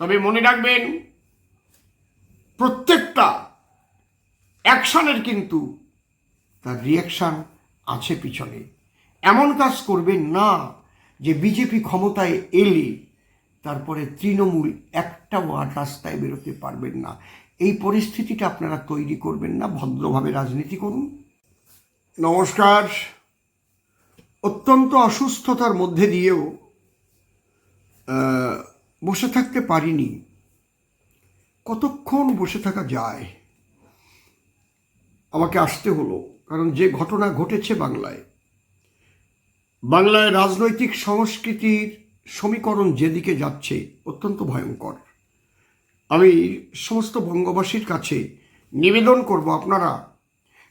তবে মনে রাখবেন, প্রত্যেকটা অ্যাকশনের কিন্তু তার রিয়াকশন আছে পিছনে। এমন কাজ করবেন না যে বিজেপি ক্ষমতায় এলে তারপরে তৃণমূল একটা ওয়ার্ড রাস্তায় বেরোতে পারবেন না। এই পরিস্থিতিটা আপনারা তৈরি করবেন না, ভদ্রভাবে রাজনীতি করুন। নমস্কার। অত্যন্ত অসুস্থতার মধ্যে দিয়েও বসে থাকতে পারিনি। কতক্ষণ বসে থাকা যায়? আমাকে আসতে হলো, কারণ যে ঘটনা ঘটেছে বাংলায় বাংলায় রাজনৈতিক সংস্কৃতির সমীকরণ যেদিকে যাচ্ছে, অত্যন্ত ভয়ঙ্কর। আমি সমস্ত বঙ্গবাসীর কাছে নিবেদন করব আপনারা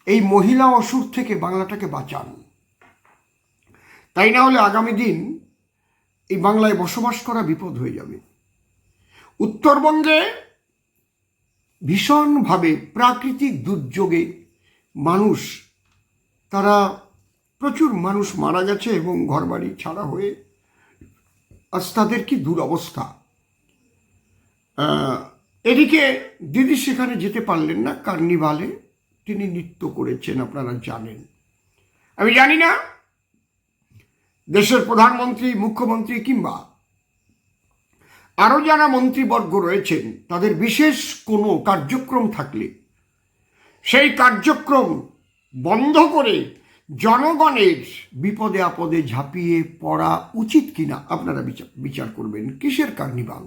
এই মহিলা অসুর থেকে বাংলাটাকে বাঁচান। তাই না হলে আগামী দিন এই বাংলায় বসবাস করা বিপদ হয়ে যাবে। উত্তরবঙ্গে ভীষণভাবে প্রাকৃতিক দুর্যোগে মানুষ, তারা প্রচুর মানুষ মারা গেছে এবং ঘরবাড়ি ছাড়া হয়ে আজ তাদের কি দুরবস্থা? এদিকে দিদি সেখানে যেতে পারলেন না, কার্নিভালে তিনি নৃত্য করেছেন, আপনারা জানেন। আমি জানি না, দেশের প্রধানমন্ত্রী, মুখ্যমন্ত্রী কিংবা আরও যারা মন্ত্রীবর্গ রয়েছেন, তাদের বিশেষ কোনো কার্যক্রম থাকলে, সেই কার্যক্রম বন্ধ করে জনগণের বিপদে আপদে ঝাঁপিয়ে পড়া উচিত কিনা আপনারা বিচার বিচার করবেন। কিসের কার্নিভাল?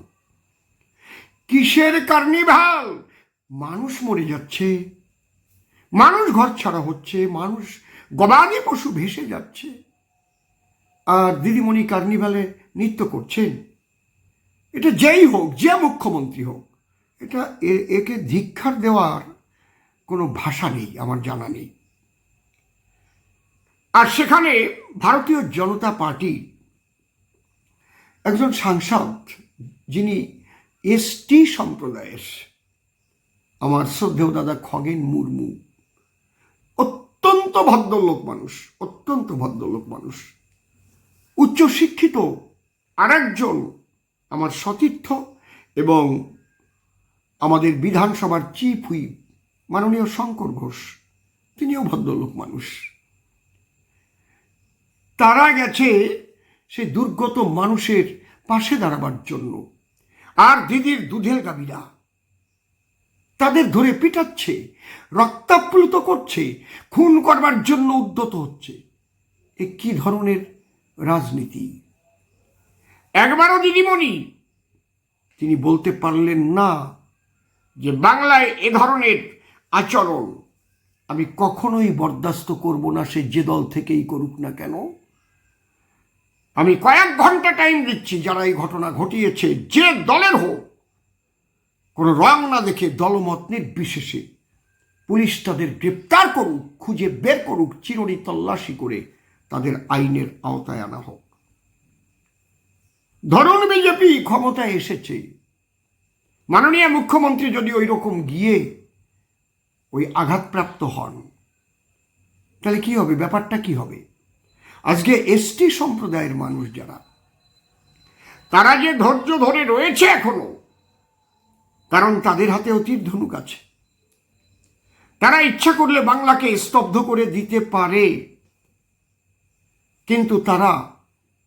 কিসের কার্নিভাল? মানুষ মরে যাচ্ছে। মানুষ ঘর ছাড়া হচ্ছে। মানুষ গবাদি পশু ভেসে যাচ্ছে। আর দিদিমণি কার্নিভালে নৃত্য করছেন। এটা যেই হোক, যে মুখ্যমন্ত্রী হোক, এটা একে ধিক্ষার দেওয়ার কোনো ভাষা নেই, আমার জানা নেই। আর সেখানে ভারতীয় জনতা পার্টি একজন সাংসদ, যিনি এসটি সম্প্রদায়ের আমার শ্রদ্ধেয় দাদা খগেন মুর্মু অত্যন্ত ভদ্রলোক মানুষ, অত্যন্ত ভদ্রলোক মানুষ। উচ্চশিক্ষিত আরেকজন আমার সতীর্থ এবং আমাদের বিধানসভার চিফ হুইপ মাননীয় শঙ্কর ঘোষ, তিনিও ভদ্রলোক মানুষ। তারা গেছে সেই দুর্গত মানুষের পাশে দাঁড়াবার জন্য। আর দিদির দুধের গাবিরা তাদের ধরে পিটাচ্ছে রক্তাপ্লুত করছে, খুন করবার জন্য উদ্যত হচ্ছে। এ কি ধরনের রাজনীতি? একবারও দিদিমণি, তিনি বলতে পারলেন না যে বাংলায় এ ধরনের আচরণ আমি কখনোই বরদাস্ত করব না, সে যে দল থেকেই করুক না কেন। আমি কয়েক ঘণ্টা টাইম দিচ্ছি যারা এই ঘটনা ঘটিয়েছে, যে দলের হোক। কোনো রং না দেখে দলমত নির্বিশেষে পুলিশ তাদের গ্রেপ্তার করুক, খুঁজে বের করুক, চিরনি তল্লাশি করে তাদের আইনের আওতায় আনা হোক। ধরুন বিজেপি ক্ষমতায় এসেছে। মাননীয় মুখ্যমন্ত্রী যদি ওই রকম গিয়ে ওই আঘাতপ্রাপ্ত হন, তাহলে কি হবে? ব্যাপারটা কি হবে? আজকে এসটি সম্প্রদায়ের মানুষ যারা, তারা যে ধৈর্য ধরে রয়েছে এখনও, কারণ তাদের হাতে অতীত ধনুক আছে। তারা ইচ্ছা করলে বাংলাকে স্তব্ধ করে দিতে পারে, কিন্তু তারা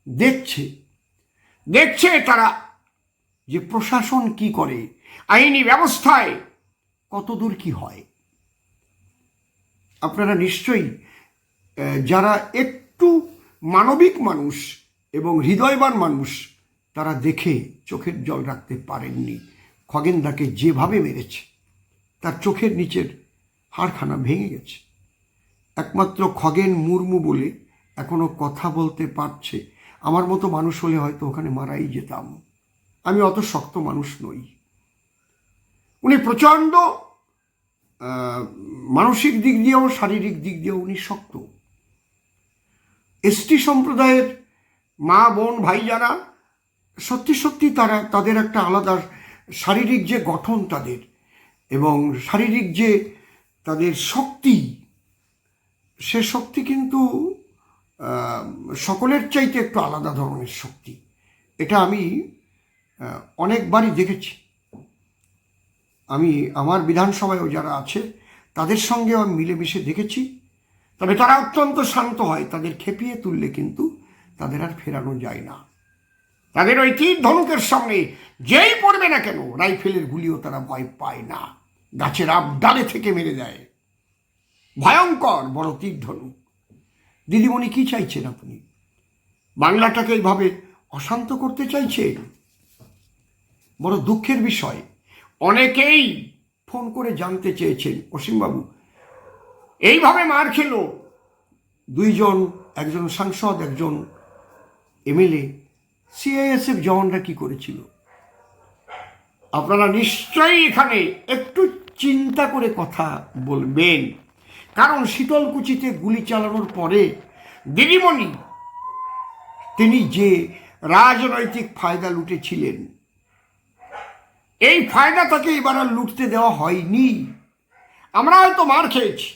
দেখছে দেখছে তারা যে প্রশাসন কি করে, আইনি ব্যবস্থায় কতদূর কি হয়। আপনারা নিশ্চয়ই যারা একটু মানবিক মানুষ এবং হৃদয়বান মানুষ তারা দেখে চোখের জল রাখতে পারেননি। খগেনদাকে যেভাবে মেরেছে, তার চোখের নিচের হাড়খানা ভেঙে গেছে। একমাত্র খগেন মুর্মু বলে এখনও কথা বলতে পারছে। আমার মতো মানুষ হলে হয়তো ওখানে মারাই যেতাম। আমি অত শক্ত মানুষ নই। উনি প্রচণ্ড মানসিক দিক দিয়েও শারীরিক দিক দিয়েও উনি শক্ত। এসটি সম্প্রদায়ের মা, বোন ভাই যারা সত্যি সত্যি তারা, তাদের একটা আলাদা শারীরিক যে গঠন তাদের এবং শারীরিক যে তাদের শক্তি, সে শক্তি কিন্তু সকলের চাইতে একটু আলাদা ধরনের শক্তি। এটা আমি অনেকবারই দেখেছি। আমি, আমার বিধানসভায়ও যারা আছে, তাদের সঙ্গে আমি মিলেমিশে দেখেছি। তবে তারা অত্যন্ত শান্ত হয়। তাদের খেপিয়ে তুললে কিন্তু তাদের আর ফেরানো যায় না। তাদের ওই তীর ধনুকের সামনে যেই পড়বে না কেন, রাইফেলের গুলিও তারা ভয় পায় না। গাছের আব ডালে থেকে মেরে দেয়। ভয়ঙ্কর বড় তীর ধনুক। দিদিমণি কি চাইছেন আপনি? বাংলাটাকে এইভাবে অশান্ত করতে চাইছেন? বড় দুঃখের বিষয়। অনেকেই ফোন করে জানতে চেয়েছেন, অসীমবাবু। এইভাবে মার খেলো। দুইজন, একজন সাংসদ, একজন এমএলএ, সিআইএসএফ জওয়ানরা কি করেছিল? আপনারা নিশ্চয়ই এখানে একটু চিন্তা করে কথা বলবেন। কারণ শীতলকুচিতে গুলি চালানোর পরে দিদিমণি, তিনি যে রাজনৈতিক ফায়দা লুটেছিলেন, এই ফায়দা তাকে এবার লুটতে দেওয়া হয়নি। আমরা হয়তো মার খেয়েছি।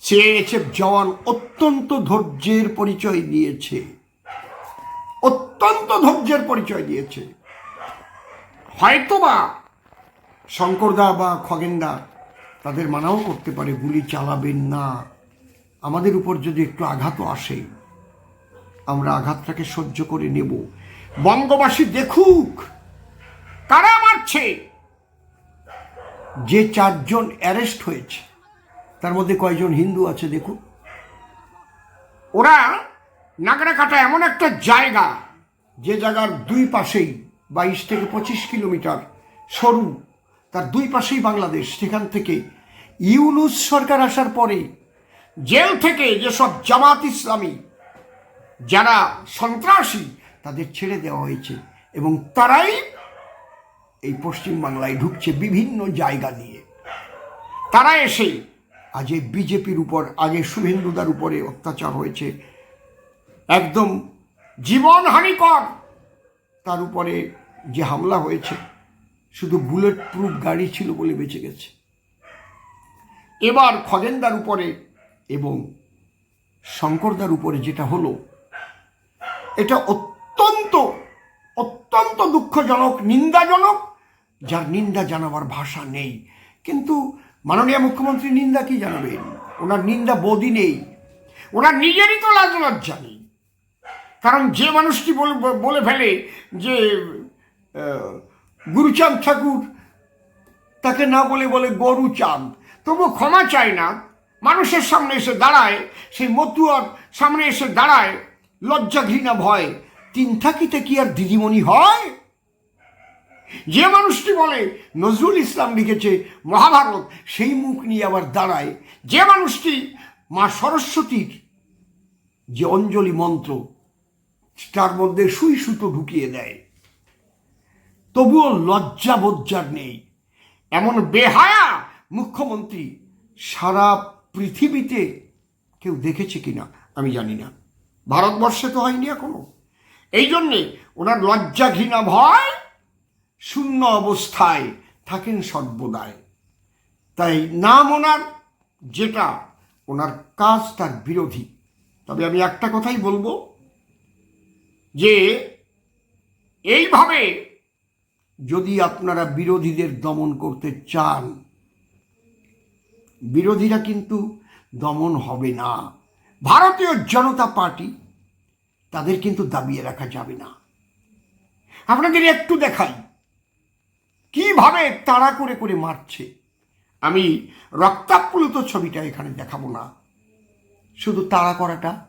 সিএএসএফ জওয়ান অত্যন্ত ধৈর্যের পরিচয় দিয়েছে। অত্যন্ত ধৈর্যের পরিচয় দিয়েছে। হয়তোবা শঙ্করদা বা খগেনদা তাদের মানাও করতে পারে, গুলি চালাবেন না। আমাদের উপর যদি একটু আঘাতও আসে, আমরা আঘাতটাকে সহ্য করে নেব। বঙ্গবাসী দেখুক, কারা মারছে? যে চারজন অ্যারেস্ট হয়েছে তার মধ্যে কয়জন হিন্দু আছে দেখুন। ওরা নাগরাকাটা এমন একটা জায়গা যে জায়গার দুই পাশেই বাইশ থেকে পঁচিশ কিলোমিটার সরু, তার দুই পাশেই বাংলাদেশ। সেখান থেকে ইউনুস সরকার আসার পরে জেল থেকে যেসব জামাত ইসলামী, যারা সন্ত্রাসী, তাদের ছেড়ে দেওয়া হয়েছে এবং তারাই এই পশ্চিম বাংলায় ঢুকছে বিভিন্ন জায়গা দিয়ে তারা এসে আজ এই বিজেপির উপর আগে শুভেন্দুদার উপরে অত্যাচার হয়েছে। একদম জীবন হানিকর তার উপরে যে হামলা হয়েছে, শুধু বুলেট প্রুফ গাড়ি ছিল বলে বেঁচে গেছে। এবার খগেনদার উপরে এবং শঙ্করদার উপরে যেটা হলো, এটা অত্যন্ত অত্যন্ত দুঃখজনক, নিন্দাজনক, যার নিন্দা জানাবার ভাষা নেই। কিন্তু মাননীয় মুখ্যমন্ত্রী নিন্দা কি জানাবেন? ওনার নিন্দা বোধই নেই। ওনার নিজেরই তো লাজ লজ্জা নেই। কারণ যে মানুষটি বলে ফেলে যে গুরুচাঁদ ঠাকুর তাকে না বলে বলে গরু চাঁদ তবু ক্ষমা চায় না। মানুষের সামনে এসে দাঁড়ায়, সেই মতুয়ার সামনে এসে দাঁড়ায় লজ্জা ঘৃণা ভয় তিন থাকিতে কি আর দিদিমণি হয়? যে মানুষটি বলে নজরুল ইসলাম লিখেছে মহাভারত, সেই মুখ নিয়ে আবার দাঁড়ায়। যে মানুষটি মা সরস্বতীর যে অঞ্জলি মন্ত্র, তার মধ্যে সুই সুতো ঢুকিয়ে দেয়। তবুও লজ্জা বজ্জার নেই। এমন বেহায়া মুখ্যমন্ত্রী সারা পৃথিবীতে কেউ দেখেছে কিনা আমি জানি না। ভারতবর্ষে তো হয়নি এখনও। এই জন্যে ওনার লজ্জা ঘৃণা ভয় শূন্য অবস্থায় থাকেন সর্বদাই। তাই নাম ওনার, যেটা ওনার কাজ তার বিরোধী। তবে আমি একটা কথাই বলব, যে এইভাবে যদি আপনারা বিরোধীদের দমন করতে চান, বিরোধীরা কিন্তু দমন হবে না। ভারতীয় জনতা পার্টি তাদের কিন্তু দাবিয়ে রাখা যাবে না। আপনাদের একটু দেখাই। কীভাবে তাড়া করে করে মারছে? আমি রক্তাপ্লুত ছবিটা এখানে দেখাবো না। শুধু তাড়া করাটা।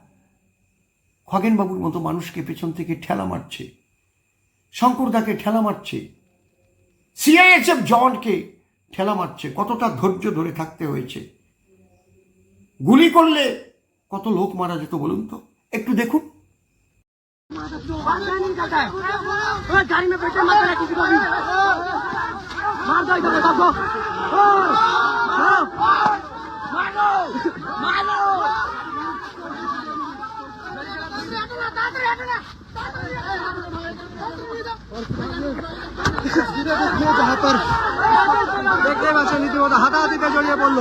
খগেনবাবুর মতো মানুষকে পেছন থেকে ঠেলা মারছে। শঙ্করদাকে ঠেলা মারছে। সিআইএসএফ জওয়ানকে ঠেলা মারছে। কতটা ধৈর্য ধরে থাকতে হয়েছে। গুলি করলে কত লোক মারা যেত বলুন তো? একটু দেখুন। बात মারো এখানে কাকো মারো। মারো। মারো। দেখতে পাচ্ছেন ইতিমধ্যে হাতাহাতিতে জড়িয়ে পড়ল।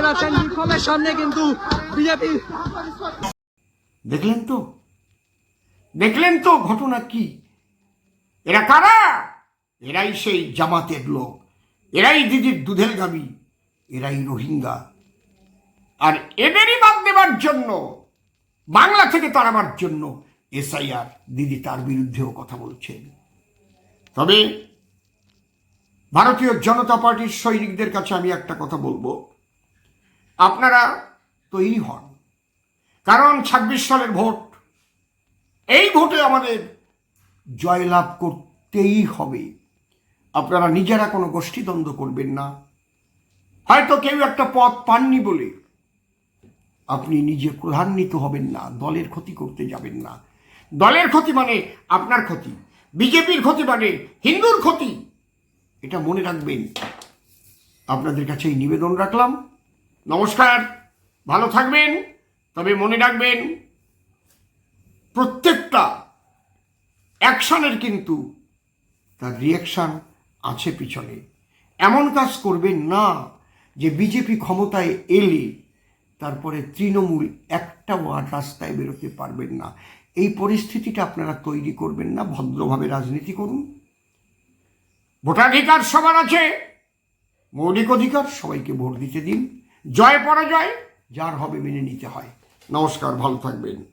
প্ল্যাটফর্মের সামনে কিন্তু বিজেপি। দেখলেন তো? দেখলেন তো ঘটনা কি? এরা কারা? এরাই সেই জামাতের লোক। এরাই দিদির দুধের গাবি এরাই রোহিঙ্গা। আর এদেরই বাদ দেবার জন্য, বাংলা থেকে তাড়াবার জন্য এসআইআর দিদি তার বিরুদ্ধেও কথা বলছেন। তবে ভারতীয় জনতা পার্টির সৈনিকদের কাছে আমি একটা কথা বলব। আপনারা তৈরি হন। কারণ ছাব্বিশ সালের ভোট, এই ভোটে আমাদের জয়লাভ করতেই হবে। আপনারা নিজেরা কোনো গোষ্ঠীদ্বন্দ্ব করবেন না। হয়তো কেউ একটা পথ পাননি বলে আপনি নিজে ক্রধান্বিত হবেন না, দলের ক্ষতি করতে যাবেন না। দলের ক্ষতি মানে আপনার ক্ষতি, বিজেপির ক্ষতি মানে হিন্দুর ক্ষতি। এটা মনে রাখবেন। আপনাদের কাছে এই নিবেদন রাখলাম। নমস্কার, ভালো থাকবেন, তবে মনে রাখবেন, প্রত্যেকটা অ্যাকশনের কিন্তু তার রিয়াকশান আছে পিছনে। এমন কাজ করবেন না যে বিজেপি ক্ষমতায় এলে তারপরে তৃণমূল একটাও আর রাস্তায় বেরোতে পারবেন না। এই পরিস্থিতিটা আপনারা তৈরি করবেন না, ভদ্রভাবে রাজনীতি করুন। ভোটাধিকার সবার আছে, মৌলিক অধিকার সবাইকে ভোট দিতে দিন। জয় পরাজয় যার হবে মেনে নিতে হয়। নমস্কার ভালো থাকবেন।